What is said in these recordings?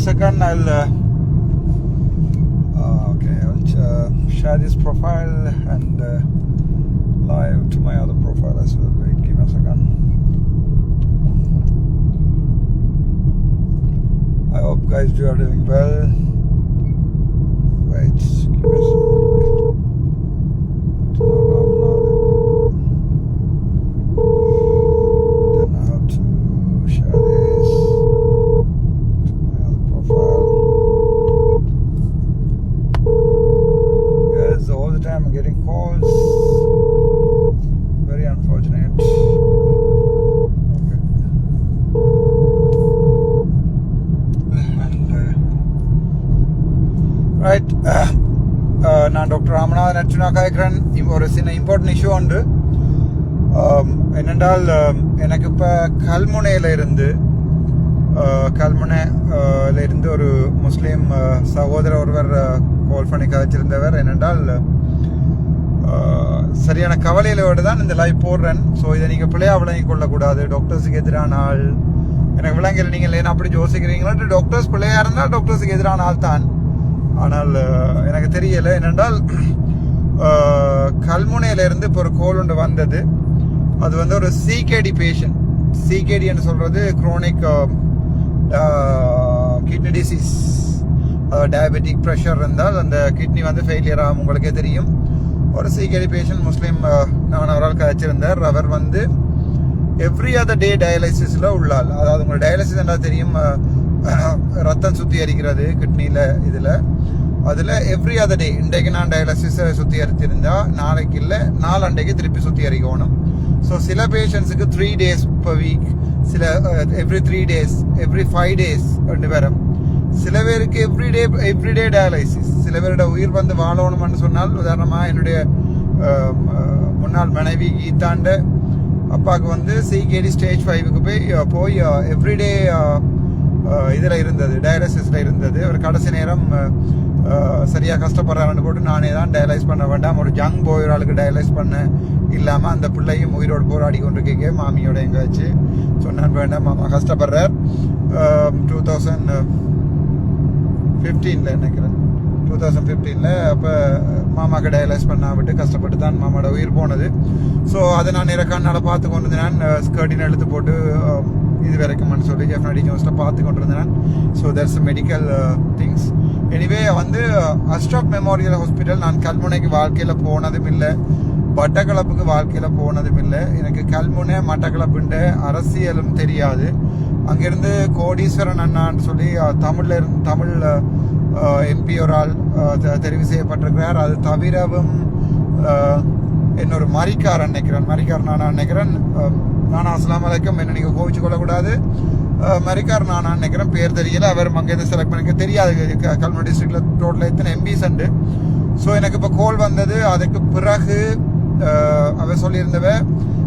second. I'll. Uh, uh, okay, I'll uh, share this profile and uh, live to my other profile as well. Wait, give me a second. I hope guys you are doing well. Wait, give me a second. நான் doctor Ramanathan Archuna காய்க்கிறேன் ஒரு சின்ன important issue உண்டு. என்னென்றால் எனக்கு இப்போ கல்முனையில் இருந்து கல்முனையில் கல்முனை இருந்து ஒரு முஸ்லீம் சகோதரர் ஒருவர் கால் பண்ணி கதைச்சிருந்தவர். என்னென்றால் சரியான கவலையிலோடு தான் இந்த லைவ் போடுறேன். ஸோ இதை நீங்கள் பிள்ளையா விளங்கி கொள்ளக்கூடாது. டாக்டர்ஸுக்கு எதிரான ஆள். எனக்கு விளங்கல நீங்கள் ஏன்னா அப்படி யோசிக்கிறீங்களா? டாக்டர்ஸ் பிள்ளையாக இருந்தால் டாக்டர்ஸுக்கு எதிரான ஆள் தான் ஆனால் எனக்கு தெரியலை. என்னென்றால் கல்முனையிலேருந்து இப்போ ஒரு கோல் ஒன்று வந்தது. அது வந்து ஒரு சிகேடி பேஷண்ட் சிகேடின்னு சொல்கிறது chronic kidney disease diabetic pressure இருந்தால் அந்த கிட்னி வந்து ஃபெயிலியர் ஆகும் உங்களுக்கே தெரியும். ஒரு சிகேடி பேஷண்ட் முஸ்லீம் நான் அவரால் கதைச்சிருந்தார் அவர் வந்து எவ்ரி அதர் டே டயாலிசிஸில் உள்ளாள். அதாவது உங்களுக்கு டயாலிசிஸ் என்றால் தெரியும் ரத்தம் சுத்திகரிக்கிறது கிட்னியில் இதில். அதில் எவ்ரி அதர் டே இன்றைக்கு நான் டயாலிசிஸை சுத்திகரித்திருந்தா நாளைக்கு இல்லை நாலண்டைக்கு திருப்பி சுத்திகரிக்கணும் ஸோ சில பேஷண்ட்ஸுக்கு த்ரீ டேஸ் இப்போ வீக் சில every three days every five days ரெண்டு பேரும். சில பேருக்கு every day every day dialysis சில பேரோட உயிர் வந்து வாழணும்னு சொன்னால் உதாரணமாக என்னுடைய முன்னாள் மனைவி கீதாண்ட அப்பாவுக்கு வந்து சிகேடி ஸ்டேஜ் ஃபைவுக்கு போய் போய் எவ்ரிடே இதில் இருந்தது டயாலிசிஸில் இருந்தது. அவர் கடைசி நேரம் சரியாக கஷ்டப்படுறாருன்னு போட்டு நானே தான் டயலைஸ் பண்ண வேண்டாம். ஒரு ஜங் போய் ஒரு ஆளுக்கு டயலைஸ் பண்ண இல்லாமல் அந்த பிள்ளையும் உயிரோடு போராடி கொண்டு கேட்க மாமியோட எங்க வச்சு சொன்னான் வேண்டாம் மாமா கஷ்டப்படுறார். டூ தௌசண்ட் ஃபிஃப்டீனில் நினைக்கிறேன். டூ தௌசண்ட் ஃபிஃப்டீனில் அப்போ மாமாக்கு டயலைஸ் பண்ண விட்டு கஷ்டப்பட்டு தான் மாமாவோட உயிர் போனது. ஸோ அதை நான் நேர கண்ணால் பார்த்து கொண்டு நான் ஸ்கர்ட்டின் எழுத்து போட்டு இது வரைக்கும்னு சொல்லி ஜெஃப்னடி ஜோன்ஸில் பார்த்து கொண்டு இருந்தேன் so that's medical things anyway uh, வந்து அஸ்டாப் மெமோரியல் ஹாஸ்பிட்டல் நான் கல்முனைக்கு வாழ்க்கையில் போனதும் இல்லை. மட்டக்களப்புக்கு வாழ்க்கையில் போனதும் இல்லை. எனக்கு கல்முனை மட்டக்களப்புண்ட அரசியலும் தெரியாது. அங்கிருந்து கோடீஸ்வரன் அண்ணான்னு சொல்லி தமிழில் இருந்து தமிழ் எம்பி ஒரு ஆள் தெ- தெரிவு செய்யப்பட்டிருக்கிறார். அது தவிரவும் என்னொரு மரிக்கார் நினைக்கிறேன். மரிக்கார் நான் நினைக்கிறேன். நானா அஸ்லாம் வலைக்கம் என்ன நீங்கள் கோவிச்சு கொள்ளக்கூடாது. மரிக்கார் நானா நினைக்கிறேன். பேர் தெரியல. அவர் அங்கேருந்து செலக்ட் பண்ணிக்க தெரியாது. க- கல்முனை டிஸ்ட்ரிக்டில் டோட்டல் எத்தனை எம்பிஸ் உண்டு. ஸோ எனக்கு இப்போ கோல் வந்தது. அதுக்கு பிறகு அவர் சொல்லியிருந்தவ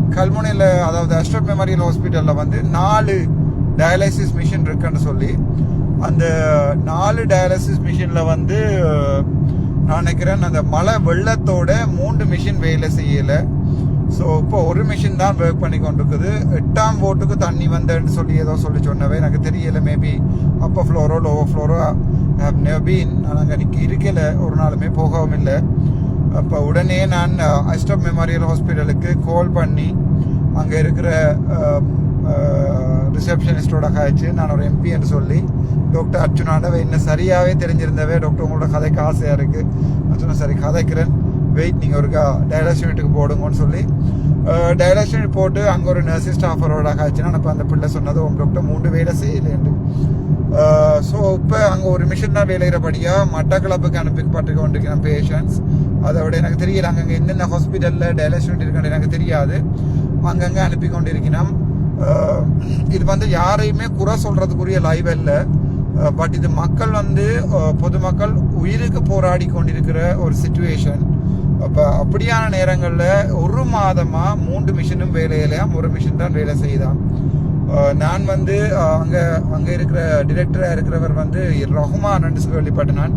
கல்முனையில் அதாவது அஸ்ட்ரப் மெமோரியல் ஹாஸ்பிட்டலில் வந்து நாலு டயாலிசிஸ் மிஷின் இருக்குன்னு சொல்லி அந்த நாலு டயாலிசிஸ் மிஷினில் வந்து நான் நினைக்கிறேன் அந்த மழை வெள்ளத்தோட மூன்று மிஷின் வேலை செய்யலை. ஸோ இப்போ ஒரு மிஷின் தான் ஒர்க் பண்ணி கொண்டிருக்குது. எட்டாம் போட்டுக்கு தண்ணி வந்தேன்னு சொல்லி ஏதோ சொல்லி சொன்னவே எனக்கு தெரியல மேபி அப்போ ஃப்ளோரோ லோவோ ஃப்ளோரோ ஹவ் நெவீன் நான் அங்கே நிற்க இருக்கல. ஒரு நாளுமே போகவும் இல்லை. அப்போ உடனே நான் அஸ்டப் மெமோரியல் ஹாஸ்பிட்டலுக்கு கால் பண்ணி அங்கே இருக்கிற um, uh, ரிசப்ஷனிஸ்டோட காய்ச்சி நான் ஒரு எம்பி என்று சொல்லி டாக்டர் அர்ஜுனாண்டவை இன்னும் சரியாகவே தெரிஞ்சிருந்தவே டாக்டர் உங்களோட கதைக்கு ஆசையாக இருக்குது அர்ஜுனா சரி கதைக்கிறேன். வெயிட் நீங்கள் ஒரு uh, டயலாஸ் யூனிட்டுக்கு போடுங்கன்னு சொல்லி டைலக்ஷன் போட்டு அங்கே ஒரு நர்சிங் ஸ்டாஃபரோட ஆச்சுன்னா அப்போ அந்த பிள்ளை சொன்னது உங்கள்கிட்ட மூன்று வேலை செய்யலேண்டு ஸோ இப்போ அங்கே ஒரு மிஷின் தான் வேலைகிறபடியாக மட்டக்களப்புக்கு அனுப்பப்பட்டு கொண்டிருக்கிற பேஷண்ட்ஸ் அதை விட எனக்கு தெரியல அங்கங்கே என்னென்ன ஹாஸ்பிட்டலில் டைலக்ஷன் யூனிட் எனக்கு தெரியாது அங்கங்கே அனுப்பி கொண்டிருக்கிறோம் இது வந்து யாரையுமே குறை சொல்கிறதுக்குரிய லைவ் இல்லை பட் இது மக்கள் வந்து பொதுமக்கள் உயிருக்கு போராடி கொண்டிருக்கிற ஒரு சுச்சுவேஷன் அப்போ அப்படியான நேரங்களில் ஒரு மாதமாக மூன்று மிஷினும் வேலையிலையாம் ஒரு மிஷின் தான் வேலை செய்தான் நான் வந்து அங்கே அங்கே இருக்கிற டிரெக்டராக இருக்கிறவர் வந்து ரஹ்மான் என்று வெளிப்பட்டினான்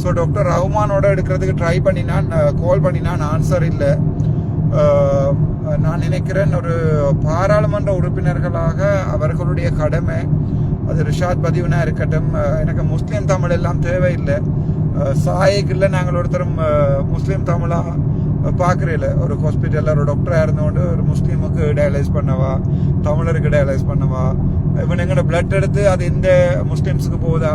ஸோ டாக்டர் ரஹ்மானோட எடுக்கிறதுக்கு ட்ரை பண்ணினான் கால் பண்ணினான் ஆன்சர் இல்லை. நான் நினைக்கிறேன் ஒரு பாராளுமன்ற உறுப்பினர்களாக அவர்களுடைய கடமை அது ரிஷாத் பதிவுனா இருக்கட்டும் எனக்கு முஸ்லீம் தமிழ் எல்லாம் தேவையில்லை. சாயக்கில் நாங்கள் ஒருத்தரும் முஸ்லீம் தமிழாக பார்க்குறையில ஒரு ஹாஸ்பிட்டலில் ஒரு டாக்டராக இருந்தோண்டு ஒரு முஸ்லீமுக்கு டயலைஸ் பண்ணவா தமிழருக்கு டயலைஸ் பண்ணவா. இவன் எங்களோட பிளட் எடுத்து அது இந்த முஸ்லீம்ஸுக்கு போகுதா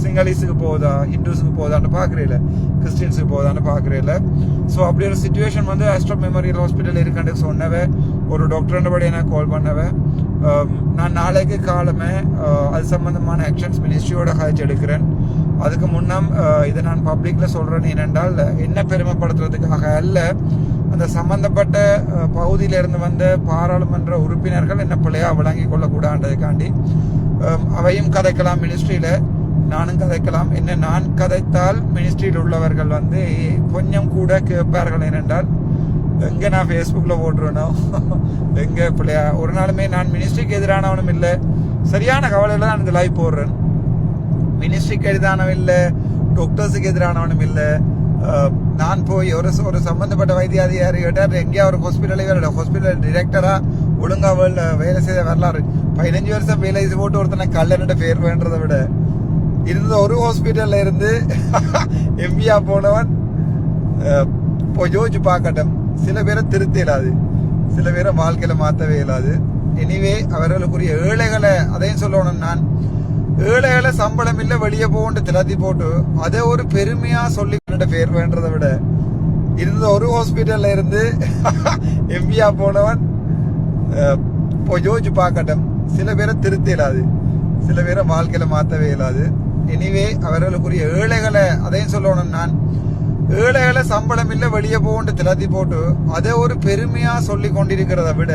சிங்களீஸுக்கு போகுதா ஹிந்துஸுக்கு போகுதான்னு பார்க்குறையில கிறிஸ்டின்ஸுக்கு போகுதான்னு பார்க்குறையில ஸோ அப்படி ஒரு சுச்சுவேஷன் வந்து ஆஸ்ட்ரோ மெமோரியல் ஹாஸ்பிட்டல் இருக்கான்னு சொன்னவே ஒரு டாக்டர்ன்றபடி நான் கால் பண்ணவே நான் நாளைக்கு காலமே அது சம்மந்தமான ஆக்ஷன்ஸ் மினிஸ்ட்ரியோட காய்ச்சி எடுக்கிறேன். அதுக்கு முன்னம் இதை நான் பப்ளிக்கில் சொல்கிறேன் என்னென்றால் என்ன பெருமைப்படுத்துறதுக்காக அல்ல அந்த சம்பந்தப்பட்ட பகுதியிலிருந்து இருந்து வந்த பாராளுமன்ற உறுப்பினர்கள் என்ன பிள்ளையா விளங்கி கொள்ளக்கூடாதுக்காண்டி அவையும் கதைக்கலாம் மினிஸ்ட்ரியில் நானும் கதைக்கலாம். என்ன நான் கதைத்தால் மினிஸ்ட்ரியில் உள்ளவர்கள் வந்து கொஞ்சம் கூட கேட்பார்கள் ஏனென்றால் எங்கே நான் ஃபேஸ்புக்கில் போட்டுருவேனோ எங்கே பிள்ளையா ஒரு நாளுமே நான் மினிஸ்ட்ரிக்கு எதிரானவனும் இல்லை. சரியான கவலையில் தான் இந்த லைவ் போடுறேன். மினிஸ்ட்ரிக்கு எதிரானவன் இல்லை டாக்டர்ஸுக்கு எதிரானவனும் இல்லை. நான் போய் ஒரு ச- ஒரு சம்மந்தப்பட்ட வைத்தியாதிகாரி கேட்டார் எங்கேயா ஒரு ஹாஸ்பிட்டலே வேலை ஹாஸ்பிட்டல் டிரெக்டரா ஒழுங்கா வேலை வேலை செய்த வரலாறு. பதினஞ்சு வருஷம் வேலை செய்து போட்டு ஒருத்தனை கல்லன்ட்ட பேர் வேண்டதை விட இருந்த ஒரு ஹாஸ்பிட்டல்ல இருந்து எம்பியா போனவன் இப்போ யோசிச்சு பார்க்கட்டும். சில பேரை திருத்த இயலாது. சில பேரை வாழ்க்கையில மாற்றவே இயலாது. எனிவே அவர்களுக்குரிய ஏழைகளை அதையும் சொல்லணும். நான் ஏழைகளை சம்பளம் இல்ல வெளியே போகண்டு திலாத்தி போட்டு அதை ஒரு பெருமையா சொல்லி பேர் வேண்டதை விட இருந்த ஒரு ஹாஸ்பிட்டல்ல இருந்து எம்பியா போனவன் இப்போ யோசிச்சு பார்க்கட்டும். சில பேரை திருத்த இயலாது. சில பேரை வாழ்க்கையில மாத்தவே இயலாது. எனிவே அவர்களுக்குரிய ஏழைகளை அதையும் சொல்லணும் நான். ஏழைகளை சம்பளம் இல்ல வெளியே போகண்டு திலாத்தி போட்டு அதை ஒரு பெருமையா சொல்லி கொண்டிருக்கிறத விட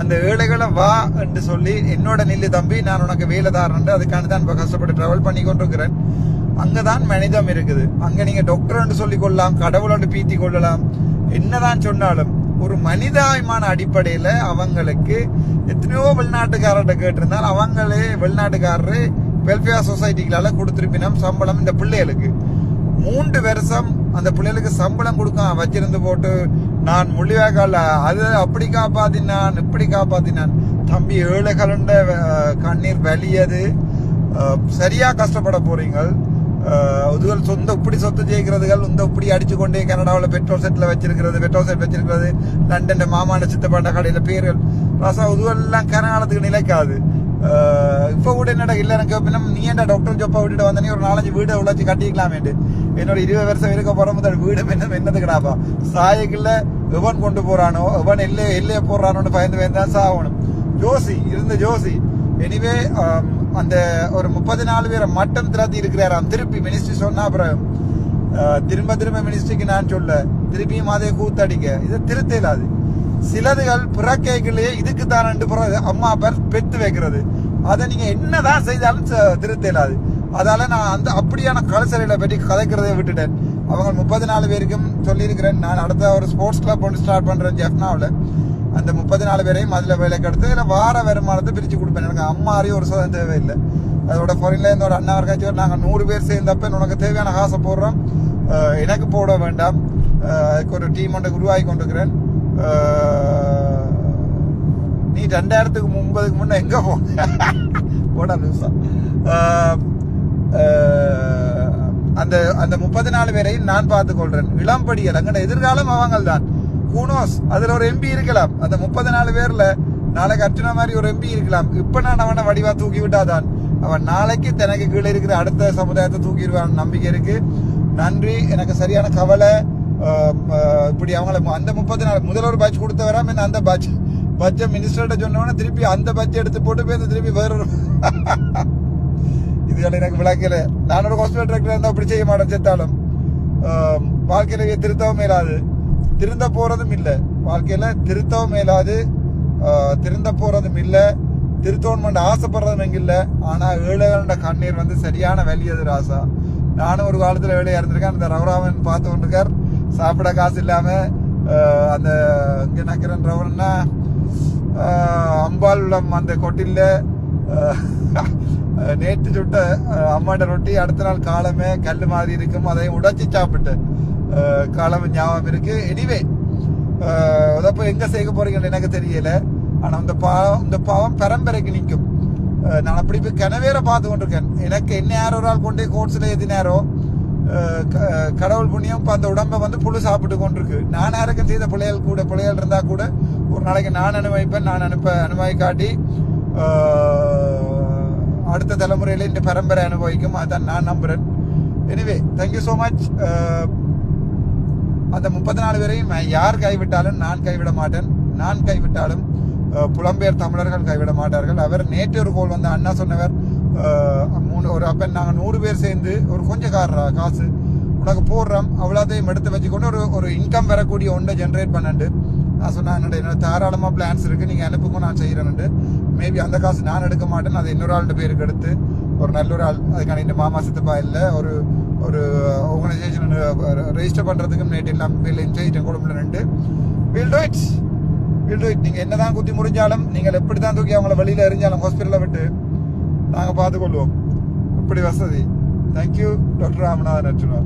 அந்த ஏழைகளை வா என்று சொல்லி என்னோட நில்லு தம்பி நான் உனக்கு வேலை தாரேன் அதுக்காண்டி தான் இப்போ கஷ்டப்பட்டு ட்ராவல் பண்ணி கொண்டிருக்கிறேன். அங்கதான் மனிதம் இருக்குது. அங்கே நீங்கள் டாக்டர் சொல்லி கொள்ளலாம் கடவுளோடு பீத்தி கொள்ளலாம். என்னதான் சொன்னாலும் ஒரு மனிதாயமான அடிப்படையில் அவங்களுக்கு எத்தனையோ வெளிநாட்டுக்காரர்கிட்ட கேட்டிருந்தால் அவங்களே வெளிநாட்டுக்காரரு வெல்ஃபேர் சொசைட்டிகளால் கொடுத்திருப்பினம் சம்பளம் இந்த பிள்ளைகளுக்கு. மூன்று வருஷம் அந்த பிள்ளைகளுக்கு சம்பளம் கொடுக்க வச்சிருந்து போட்டு நான் முள்ளிவாய்க்கால அது அப்படி காப்பாத்தினான் இப்படி காப்பாத்தினான். தம்பி ஏழை கலண்ட கண்ணீர் வலியது. சரியா கஷ்டப்பட போறீங்கள். அஹ், இதுகள் சொந்த இப்படி சொத்து ஜெயிக்கிறதுகள் இந்த இப்படி அடிச்சு கொண்டே கனடாவில் பெட்ரோல் செட்டில் வச்சிருக்கிறது பெட்ரோல் செட் வச்சிருக்கிறது லண்டன் மாமான சித்தப்பாண்ட கடையில் பேர்கள். ரசம் இதுவெல்லாம் கனகாலத்துக்கு நிலைக்காது. இப்போ கூட என்னடா இல்லை எனக்கு பின்னும் நீ ஏன்டா டாக்டர் ஜப்பா விட்டுட்டு வந்தனே ஒரு நாலஞ்சு வீடு உழைச்சி கட்டிக்கலாமேட்டு என்னோட இருபது வருஷம் இருக்க போற முதல் வீடு என்ன கிடாப்பா சாயக்குள்ள எவன் கொண்டு போகிறானோ எவன் எல்லையே எல்லையே போடுறானோன்னு பயந்து பயந்தா சாகணும் ஜோசி இருந்த ஜோசி எனிவே அந்த ஒரு முப்பத்தி நாலு பேரை மட்டம் திராத்தி இருக்கிறாராம் திருப்பி மினிஸ்ட்ரி சொன்னா அப்புறம் திரும்ப திரும்ப மினிஸ்ட்ரிக்கு நான் சொல்ல திருப்பியும் அதே கூத்தடிக்க இதை திருத்த இல்லாது சிலதுகள் பிறக்கைகளையே இதுக்கு தான் ரெண்டு அம்மா பேர் பெத்து வைக்கிறது. அதை நீங்க என்னதான் செய்தாலும் ச- திருத்த இயலாது. அதால நான் அந்த அப்படியான கல்ச்சரையில பற்றி கதைக்கிறதை விட்டுட்டேன். அவங்க முப்பது நாலு பேருக்கும் சொல்லியிருக்கிறேன். நான் அடுத்த ஒரு ஸ்போர்ட்ஸ் கிளப் ஒன்று ஸ்டார்ட் பண்றேன் ஜெஃப்னாவில். அந்த முப்பது நாலு பேரையும் அதில் வேலைக்கு எடுத்து இல்லை வார வருமானத்தை பிரித்து கொடுப்பேன். எனக்கு அம்மாரி ஒரு சதம் தேவையில்லை. அதோட ஃபாரின்ல இருந்து ஒரு அண்ணா இருக்காச்சும் நாங்கள் நூறு பேர் சேர்ந்தப்ப உனக்கு தேவையான காசை போடுறோம். எனக்கு போட வேண்டாம். அதுக்கு ஒரு டீம் ஒன்று உருவாகி கொண்டிருக்கிறேன். நீ ரெண்டாயிரத்துக்கு முன்பதுக்கு முன்ன எங்க போன போடா லூசா அந்த அந்த முப்பத்தி நாலு பேரையும் நான் பார்த்துக் கொள்றேன் இளம்படிகள் அங்கட எதிர்காலம் அவங்கள் தான். கூனோஸ் அதுல ஒரு எம்பி இருக்கலாம். அந்த முப்பத்தி நாலு பேர்ல நாளைக்கு அர்ச்சனா மாதிரி ஒரு எம்பி இருக்கலாம். இப்ப நான் அவனை வடிவா தூக்கி விட்டாதான் அவன் நாளைக்கு தனக்கு கீழே இருக்கிற அடுத்த சமுதாயத்தை தூக்கிடுவான் நம்பிக்கை இருக்கு. நன்றி. எனக்கு சரியான கவலை. இப்படி அவங்கள அந்த முப்பத்தி நாலு முதல் ஒரு பேட்ச் கொடுத்த வராம அந்த பேட்ச் பட்ஜெ மினிஸ்டர்கிட்ட சொன்னோன்னே திருப்பி அந்த பட்ஜெட் எடுத்து போட்டு போய் திருப்பி வேற ஒரு இதுகள் எனக்கு விளக்கல. நான் ஒரு ஹாஸ்பிட்டல் டிரெக்டர் இருந்தால் அப்படி செய்ய மாட்டேன் செத்தாலும். வாழ்க்கையில் திருத்தவும் மேலாது திருந்த போறதும் இல்லை. வாழ்க்கையில திருத்தவும் மேலாது திருந்த போறதும் இல்லை. திருத்தோன்மெண்ட் ஆசைப்படுறதும் எங்க இல்ல. ஆனா ஏழைகளோட கண்ணீர் வந்து சரியான வெளியது ராசா. நானும் ஒரு காலத்தில் வேலையா இருந்திருக்கேன். அந்த ரவராமன் பார்த்து கொண்டிருக்கார். சாப்பிட காசு இல்லாம அந்த இங்க நக்கிறன் ரவரன்னா அந்த கொட்டில நேற்று சுட்ட அம்மாண்ட ரொட்டி அடுத்த நாள் காலமே கல் மாதிரி இருக்கும். அதை உடைச்சி சாப்பிட்டு காலம் ஞாபகம் இருக்கு. எனிவே அதப்போ எங்க சேர்க்க போறீங்கன்னு எனக்கு தெரியல. ஆனா இந்த பாவம் இந்த பாவம் பரம்பரைக்கு நிற்கும். நான் அப்படி போய் கிணவேற பார்த்து கொண்டிருக்கேன். எனக்கு என்ன யாரோ ஒரு ஆள் கொண்டே கோட்ஸில் ஏதினாரோ அஹ், கடவுள் புண்ணியம் இப்ப அந்த உடம்பை வந்து புழு சாப்பிட்டு கொண்டிருக்கு. நான் யாருக்கும் செய்த பிள்ளைகள் கூட பிள்ளைகள் இருந்தா கூட ஒரு நாளைக்கு நான் அனுபவிப்பேன் நான் அனுப்ப அனுபவி காட்டி அடுத்த தலைமுறையில இந்த பரம்பரை அனுபவிக்கும். அதான் நான் நம்புறேன். எனிவே தேங்க்யூ ஸோ மச் அந்த முப்பத்தி நாலு பேரையும் யார் கைவிட்டாலும் நான் கைவிட மாட்டேன். நான் கைவிட்டாலும் புலம்பெயர் தமிழர்கள் கைவிட மாட்டார்கள். அவர் நேற்று ஒரு கோல் வந்த அண்ணா சொன்னவர். ஒரு அப்போ நாங்கள் நூறு பேர் சேர்ந்து ஒரு கொஞ்சம் காரா காசு உனக்கு போடுறோம் அவ்வளோத்தையும் எடுத்து வச்சுக்கொண்டு ஒரு ஒரு இன்கம் வரக்கூடிய ஒன்றை ஜென்ரேட் பண்ணண்டு. நான் சொன்னேன் என்னோட என்னோட தாராளமாக பிளான்ஸ் இருக்குது நீங்கள் அனுப்புங்க நான் செய்கிறேன்ட்டு மேபி அந்த காசு நான் எடுக்க மாட்டேன் அது இன்னொரு ஆளுடைய பேருக்கு எடுத்து ஒரு நல்ல ஒரு ஆள் அதுக்கான இந்த மாமா சித்தப்பா இல்லை ஒரு ஒரு ஆர்கனைசேஷன் ரெஜிஸ்டர் பண்ணுறதுக்கும் நேற்று எல்லாம் பில் செய்யிட்டேன் குடும்பம் ரெண்டு will do it will do it நீங்கள் என்னதான் குத்தி முடிஞ்சாலும் நீங்கள் எப்படி தான் தூக்கி அவங்கள வெளியில் எரிஞ்சாலும் ஹாஸ்பிட்டலில் விட்டு நாங்கள் பார்த்துக்கொள்வோம். இப்படி வசதி தேங்க்யூ டாக்டர் ராமநாதன் அர்ச்சுனா